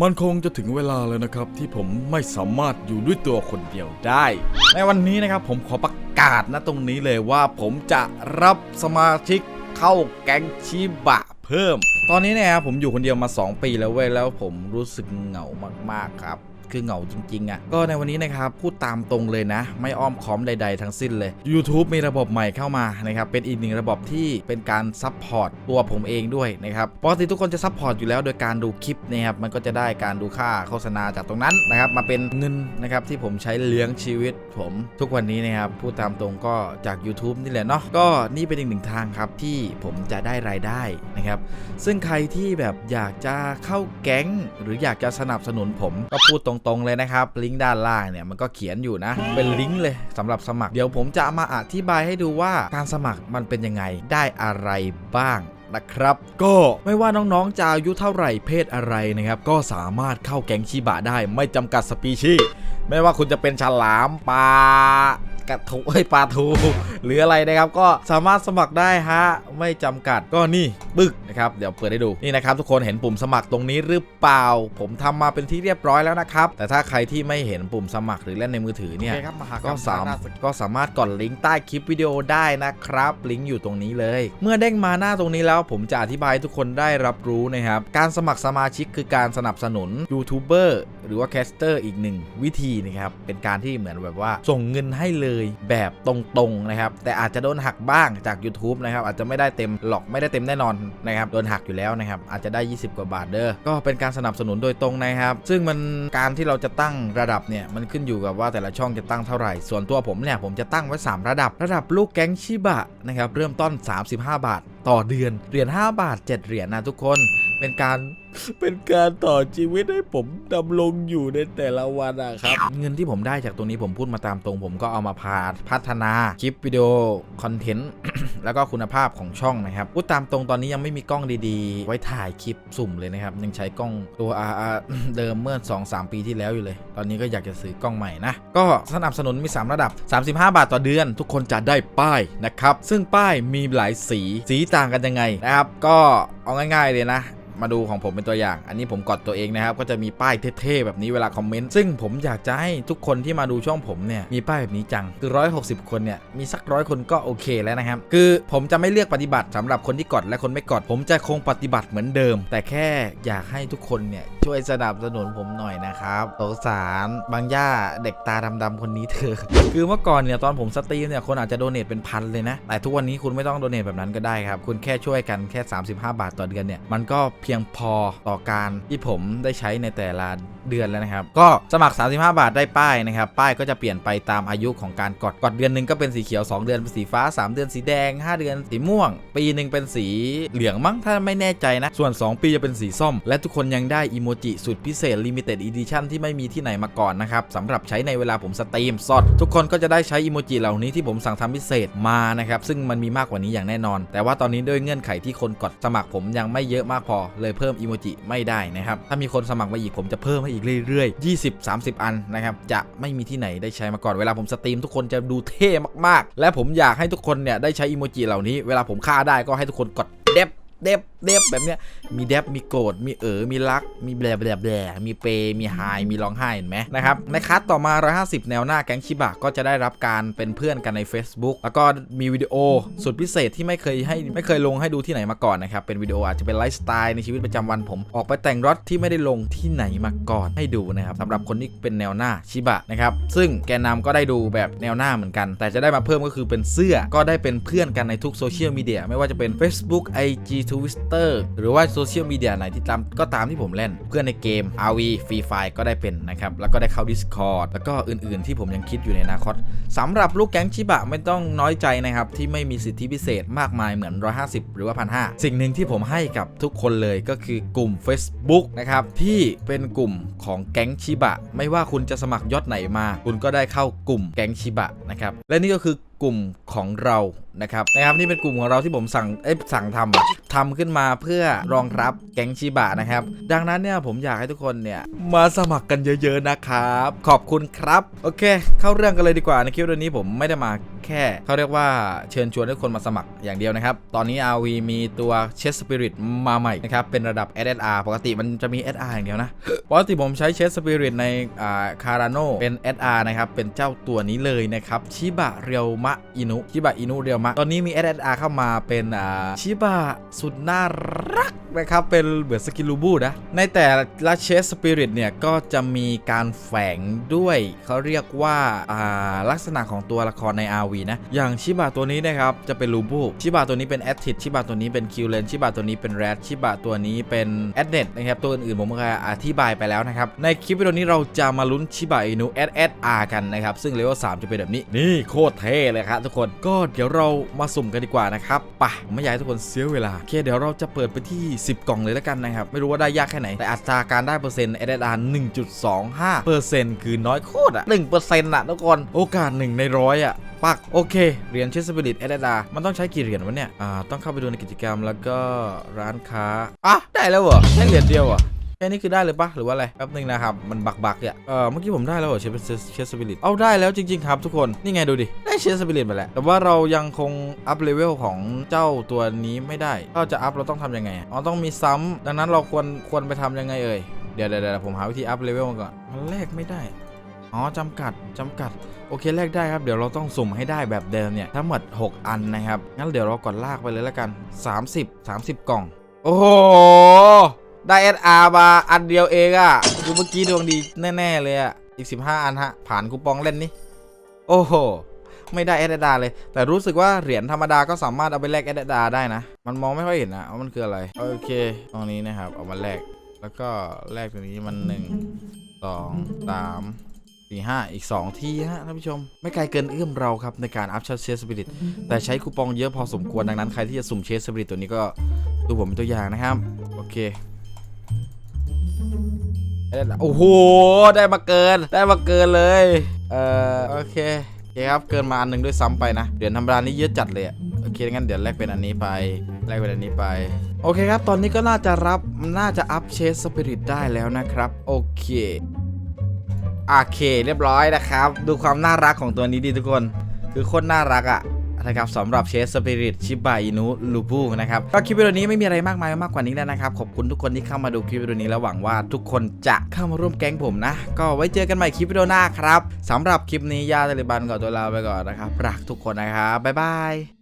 มันคงจะถึงเวลาแล้วนะครับ ที่ผมไม่สามารถอยู่ด้วยตัวคนเดียวได้ ในวันนี้นะครับผมขอประกาศนะตรงนี้เลยว่าผมจะรับสมาชิกเข้าแก๊งชิบะเพิ่ม ตอนนี้เนี่ยครับผมอยู่คนเดียวมา 2 ปีแล้วเว้ยแล้วผมรู้สึกเหงามากๆครับ คือเหงาจริงๆอะ่ะก็ในวันนี้นะครับพูดตามตรงเลยนะ ไม่อ้อมค้อมใดๆทั้งสิ้นเลย YouTube มีระบบใหม่เข้ามานะครับเป็นอีกหนึ่งระบบที่เป็นการซัพพอร์ตตัวผมเองด้วยนะครับปกติทุกคนจะซัพพอร์ตอยู่แล้วโดยการดูคลิปนะครับมันก็จะได้การดูค่าโฆษณาจากตรงนั้นนะครับมาเป็นเงินนะครับที่ผมใช้เลี้ยงชีวิตผมทุกวันนี้นะครับพูดตามตรงก็จาก YouTube นี่แหละเนาะก็นี่เป็นอีกหนึ่งทางครับที่ผมจะได้รายได้นะครับซึ่งใครที่แบบอยากจะเข้าแก๊ง หรืออยากจะสนับสนุนผมก็พูดตรงๆเลยนะครับ ลิงก์ด้านล่างเนี่ยมันก็เขียนอยู่นะ เป็นลิงก์เลยสำหรับสมัคร เดี๋ยวผมจะมาอธิบายให้ดูว่าการสมัครมันเป็นยังไง ได้อะไรบ้าง นะครับ ก็ไม่ว่าน้องๆจะอายุเท่าไหร่เพศอะไรนะครับ ก็สามารถเข้าแก๊งชิบะได้ไม่จำกัดสปีชีส์ไม่ว่าคุณจะเป็นฉลามปลากระทูเอ้ยปลาทูหรืออะไรนะครับก็สามารถสมัครได้ฮะไม่จำกัดก็นี่บึกนะครับเดี๋ยวเปิดให้ดูนี่นะครับทุกคนเห็นปุ่มสมัครตรงนี้หรือเปล่า ผมทำมาเป็นที่เรียบร้อยแล้วนะครับแต่ถ้าใครที่ไม่เห็นปุ่มสมัครหรือเล่นในมือถือเนี่ยก็สามก็สามารถกดลิงก์ใต้คลิปวิดีโอได้นะครับลิงก์อยู่ตรงนี้เลย เมื่อเด้งมาหน้าตรงนี้แล้วผมจะอธิบายทุกคนได้รับรู้นะครับ การสมัครสมาชิกคือการสนับสนุนยูทูบเบอร์หรือว่าแคสเตอร์อีกหนึ่งวิธีนะครับ เป็นการที่เหมือนแบบว่า ส่งเงินให้เลยแบบตรงๆนะครับ แต่อาจจะโดนหักบ้างจาก YouTube นะครับ อาจจะไม่ได้เต็มหรอกไม่ได้เต็มแน่นอนนะครับ โดนหักอยู่แล้วนะครับ อาจจะได้ 20 กว่าบาทเด้อ ก็เป็นการสนับสนุนโดยตรงนะครับ ซึ่งมันการที่เราจะตั้งระดับเนี่ยมันขึ้นอยู่กับว่าแต่ละช่องจะตั้งเท่าไหร่ ส่วนตัวผมเนี่ยผมจะตั้งไว้ 3 ระดับ ระดับลูกแก๊งชิบะนะครับเริ่มต้น 35 บาทต่อเดือนเหรียญ5บาท 7 เหรียญนะทุกคน เป็นการเป็นการต่อชีวิตให้ผมดำรงอยู่ในแต่ละวันอะครับ เงินที่ผมได้จากตรงนี้ผมพูดมาตามตรง ผมก็เอามาพาพัฒนาคลิปวิดีโอคอนเทนต์แล้วก็คุณภาพของช่องนะครับพูดตามตรงตอนนี้ยังไม่มีกล้องดีๆ ไว้ถ่ายคลิปสุ่มเลยนะครับ ยังใช้กล้องตัว RR เดิมเมื่อ 2-3 ปีที่แล้วอยู่เลย ตอนนี้ก็อยากจะซื้อกล้องใหม่นะ ก็สนับสนุนมี 3 ระดับ 35 บาทต่อเดือน ทุกคนจะได้ป้ายนะครับ ซึ่งป้ายมีหลายสีสีต่างกันยังไงนะครับ ก็ เอาง่ายๆเลยนะ มาดูของผมเป็นตัวอย่าง อันนี้ผมกดตัวเองนะครับ ก็จะมีป้ายเท่ๆแบบนี้เวลาคอมเมนต์ ซึ่งผมอยากจะให้ทุกคนที่มาดูช่องผมเนี่ย มีป้ายแบบนี้จัง คือ 160 คนเนี่ย มีสักร้อยคนก็โอเคแล้วนะครับ คือผมจะไม่เลือกปฏิบัติสำหรับคนที่กดและคนไม่กด ผมจะคงปฏิบัติเหมือนเดิม แต่แค่อยากให้ทุกคนเนี่ยช่วยสนับสนุนผมหน่อยนะครับสงสารบางย่าเด็กตาดำๆคนนี้เถอะคือเมื่อก่อนเนี่ยตอนผมสตรีมเนี่ยคนอาจจะโดเนทเป็นพันเลยนะ แต่ทุกวันนี้คุณไม่ต้องโดเนทแบบนั้นก็ได้ครับ คุณแค่ช่วยกันแค่ 35 บาทต่อเดือนเนี่ยมันก็เพียงพอต่อการที่ผมได้ใช้ในแต่ละเดือนแล้วนะครับ ก็สมัคร 35 บาทได้ป้ายนะครับ ป้ายก็จะเปลี่ยนไปตามอายุของการกดกดเดือนหนึ่งก็เป็นสีเขียว 2 เดือนเป็นสีฟ้า 3 เดือนสีแดง 5 เดือนสีม่วง ปีหนึ่งเป็นสีเหลืองมั้งถ้าไม่แน่ใจนะ ส่วน 2 ปีจะเป็นสีส้ม และทุกคนยังได้อีโมจิสุดพิเศษ Limited Edition ที่ไม่มีที่ไหนมาก่อนนะครับสำหรับใช้ในเวลาผมสตรีมสดทุกคนก็จะได้ใช้อีโมจิเหล่านี้ที่ผมสั่งทำพิเศษมานะครับซึ่งมันมีมากกว่านี้อย่างแน่นอน แต่ว่าตอนนี้ด้วยเงื่อนไขที่คนกดสมัครผมยังไม่เยอะมากพอ เลยเพิ่มอีโมจิไม่ได้นะครับ ถ้ามีคนสมัครมาอีกผมจะเพิ่มให้อีกเรื่อยๆ 20 30 อันนะครับ จะไม่มีที่ไหนได้ใช้มาก่อน เวลาผมสตรีมทุกคนจะดูเท่มากๆ และผมอยากให้ทุกคนเนี่ยได้ใช้อีโมจิเหล่านี้ เวลาผมฆ่าได้ก็ให้ทุกคนกดเด็บ เดฟเดฟแบบเนี้ยมีเดฟมีโกรธมีเอ๋อมีรัก มีแบลแบลแบลมีเปย์มีไฮมีร้องไห้เห็นไหมนะครับในคัสต่อมา 150 แนวหน้าแก๊งชิบะก็จะได้รับการเป็นเพื่อนกันใน Facebook แล้วก็มีวิดีโอสุดพิเศษที่ไม่เคยให้ไม่เคยลงให้ดูที่ไหนมาก่อนนะครับเป็นวิดีโออาจจะเป็นไลฟ์สไตล์ในชีวิตประจำวันผม ออกไปแต่งรถที่ไม่ได้ลงที่ไหนมาก่อนให้ดูนะครับสำหรับคนที่เป็นแนวหน้าชิบะนะครับซึ่งแกนนำก็ได้ดูแบบแนวหน้าเหมือนกัน แต่จะได้มาเพิ่มก็คือเป็นเสื้อก็ได้เป็นเพื่อนกันในทุกโซเชียลมีเดียไม่ว่าจะเป็น Facebook IG Twitter หรือว่าโซเชียลมีเดียไหนที่ตามก็ตามที่ผมเล่น เพื่อนในเกม RV Free Fire ก็ได้เป็นนะครับ แล้วก็ได้เข้า Discord แล้วก็อื่นๆ ที่ผมยังคิดอยู่ในอนาคตสำหรับลูกแก๊งชิบะไม่ต้องน้อยใจนะครับ ที่ไม่มีสิทธิพิเศษมากมายเหมือน 150 หรือว่า1,500สิ่งหนึ่งที่ผมให้กับทุกคนเลยก็คือกลุ่ม Facebook นะครับที่เป็นกลุ่มของแก๊งชิบะ ไม่ว่าคุณจะสมัครยศไหนมา คุณก็ได้เข้ากลุ่มแก๊งชิบะนะครับและนี่ก็คือกลุ่มของเรา นะครับนะครับนี่เป็นกลุ่มของเราที่ผมสั่งเอ้ยสั่งทำทำขึ้นมาเพื่อรองรับแก๊งชิบะนะครับ ดังนั้นเนี่ยผมอยากให้ทุกคนเนี่ยมาสมัครกันเยอะ ๆนะครับ ขอบคุณครับ โอเค เข้าเรื่องกันเลยดีกว่าในคลิปวันนี้ผมไม่ได้มาแค่เขาเรียกว่าเชิญชวนให้คนมาสมัครอย่างเดียวนะครับ ตอนนี้ RV มีตัวเชสสปิริตมาใหม่นะครับ เป็นระดับ SSR ปกติมันจะมี SR อย่างเดียวนะ ปกติผมใช้เชสสปิริตในอ่าคาราโนเป็น SR นะครับ เป็นเจ้าตัวนี้เลยนะครับ ชิบะเรียวมะอินุ ชิบะอินุเรียวมะตอนนี้มี SSR เข้ามาเป็นอ่าชิบะสุดน่ารักนะครับเป็นเหมือนสกิลูบูนะ ในแต่ละเชสสปิริตเนี่ย ก็จะมีการแฝงด้วย เขาเรียกว่าอ่าลักษณะของตัวละครใน RV นะ อย่างชิบะตัวนี้นะครับ จะเป็นลูบูชิบะตัวนี้เป็นแอดทิดชิบะตัวนี้เป็นคิวเลนชิบะตัวนี้เป็นแรดชิบะตัวนี้เป็นแอดเน็ตนะครับ ตัวอื่นๆ ผมก็อธิบายไปแล้วนะครับ ในคลิปวิดีโอนี้เราจะมาลุ้นชิบะอินุ SSR กันนะครับ ซึ่งเลเวล3จะเป็นแบบนี้นี่โคตรเท่เลยครับทุกคนก็เดี๋ยวเรามาสุ่มกันดีกว่านะครับไปะไม่อยากให้ทุกคนเสียเวลาโอเคเดี๋ยวเราจะเปิดไปที่40 กล่องเลยแล้วกันนะครับ ไม่รู้ว่าได้ยากแค่ไหน แต่อัตราการได้เปอร์เซ็นต์ SSR 1.25เปอร์เซ็นต์คือน้อยโคตรอะ1เปอร์เซ็นต์อะทุกคนโอกาส 1 ในร้อยอะปักโอเคเหรียญเชสปิริตเอเดดามันต้องใช้กี่เหรียญวะเนี่ยอ่าต้องเข้าไปดูในกิจกรรมแล้วก็ร้านค้าอะได้แล้วเหรอแค่เหรียญเดียวอะ แค่นี้คือได้เลยปะหรือว่าอะไรแป๊บนึงนะครับ มันบักบักๆเนี่ยเออเมื่อกี้ผมได้แล้วเหรอเชสเชสปิริตเอาได้แล้วจริง ๆ ครับทุกคนนี่ไงดูดิ ได้เชสปิริตไปแล้ว แต่ว่าเรายังคงอัพเลเวลของเจ้าตัวนี้ไม่ได้ถ้าจะอัพเราต้องทำยังไงอ๋อต้องมีซ้ำดังนั้นเราควรควรไปทำยังไงเอ่ยเดี๋ยวเดี๋ยวผมหาวิธีอัพเลเวลมาก่อนมันแลกไม่ได้อ๋อจำกัดจำกัด โอเคแลกได้ครับ เดี๋ยวเราต้องสุ่มให้ได้แบบเดิมเนี่ย ทั้งหมด 6 อันนะครับ งั้นเดี๋ยวเรากดลากไปเลยแล้วกัน 30 30 กล่อง โอ้โห ได้ SR มาอันเดียวเองอะดูเมื่อกี้ดวงดีแน่ๆเลยอะอีก 15 อันฮะ ผ่านคูปองเล่นนี่ โอ้โห ไม่ได้ SR เลย แต่รู้สึกว่าเหรียญธรรมดาก็สามารถเอาไปแลก SR ได้นะ มันมองไม่ค่อยเห็นนะว่ามันคืออะไร โอเค ตรงนี้นะครับ เอามาแลก แล้วก็แลกตรงนี้มัน1 2 3สี่ห้าอีก 2 ที่ฮะท่านผู้ชม ไม่ไกลเกินเอื้อมเราครับ ในการอัพชาร์เชสสปิริตแต่ใช้คูปองเยอะพอสมควรดังนั้นใครที่จะสุ่มเชสสปิริตตัวนี้ก็ดูผมเป็นตัวอย่างนะครับ โอเค โอ้โห ได้มาเกิน ได้มาเกินเลย เอ่อโอเคโอเคครับ เกินมาอันหนึ่งด้วยซ้ำไปนะเหรียญธรรมดานี้เยอะจัดเลยโอเค งั้นเดี๋ยวแลกเป็นอันนี้ไป แลกเป็นอันนี้ไป โอเคครับ ตอนนี้ก็น่าจะรับ น่าจะอัพเชสสปิริตได้แล้วนะครับ โอเคโอเค เรียบร้อยนะครับ ดูความน่ารักของตัวนี้ดีทุกคน คือโคตรน่ารักอะ นะครับสำหรับเชสสปิริตชิบะอินุลูบูนะครับก็คลิปวิดีโอนี้ไม่มีอะไรมากมายมากกว่านี้แล้วนะครับขอบคุณทุกคนที่เข้ามาดูคลิปวิดีโอนี้แล้วหวังว่าทุกคนจะเข้ามาร่วมแก๊งผมนะ ก็ไว้เจอกันใหม่คลิปวิดีโอหน้าครับสำหรับคลิปนี้ยาตาลิบันก่อนตัวลาไปก่อนนะครับรักทุกคนนะครับบ๊ายบาย